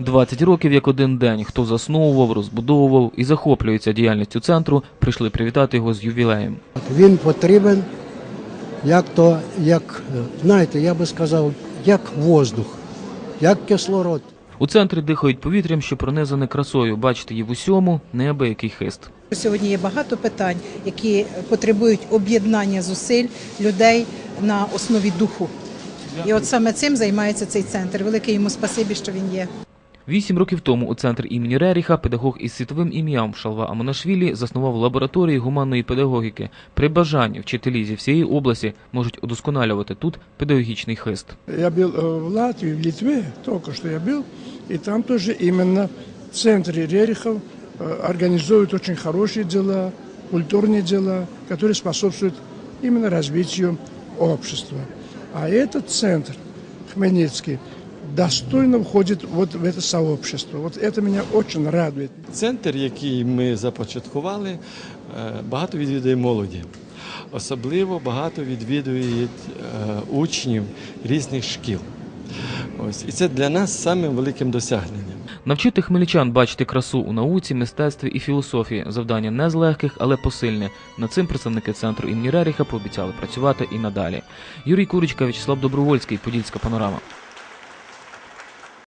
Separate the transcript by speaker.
Speaker 1: 20 років як один день. Хто засновував, розбудовував і захоплюється діяльністю центру, прийшли привітати його з ювілеєм.
Speaker 2: Він потрібен, як то, як, знаєте, я би сказав, як воздух, як кислород.
Speaker 1: У центрі дихають повітрям, що пронизане красою. Бачите її в усьому неабиякий хист.
Speaker 3: Сьогодні є багато питань, які потребують об'єднання зусиль людей на основі духу. І от саме цим займається цей центр. Велике йому спасибі, що він є.
Speaker 1: Вісім років тому у центр імені Реріха педагог із світовим ім'ям Шалва Амонашвілі заснував лабораторію гуманної педагогіки. При бажанні вчителі зі всієї області можуть удосконалювати тут педагогічний хист.
Speaker 4: Я был э, в Латвии, в Литве, только что я был, и там тоже именно в центре Рерихов э, организуют очень хорошие дела, культурные дела, которые способствуют именно развитию общества. А этот центр, Хмельницкий, достойно входит вот в это сообщество. Вот это меня очень радует.
Speaker 5: Центр, який ми започаткували, е, багато відвідує молоді. Особливо багато відвідують е, учнів різних шкіл. Ось. І це для нас самим великим досягненням.
Speaker 1: Навчити хмельничан бачити красу у науці, мистецтві і філософії завдання не з легких, але посильне. Над цим представники центру імені Реріха пообіцяли працювати і надалі. Юрій Курочка, В'ячеслав Добровольський, Подільська панорама.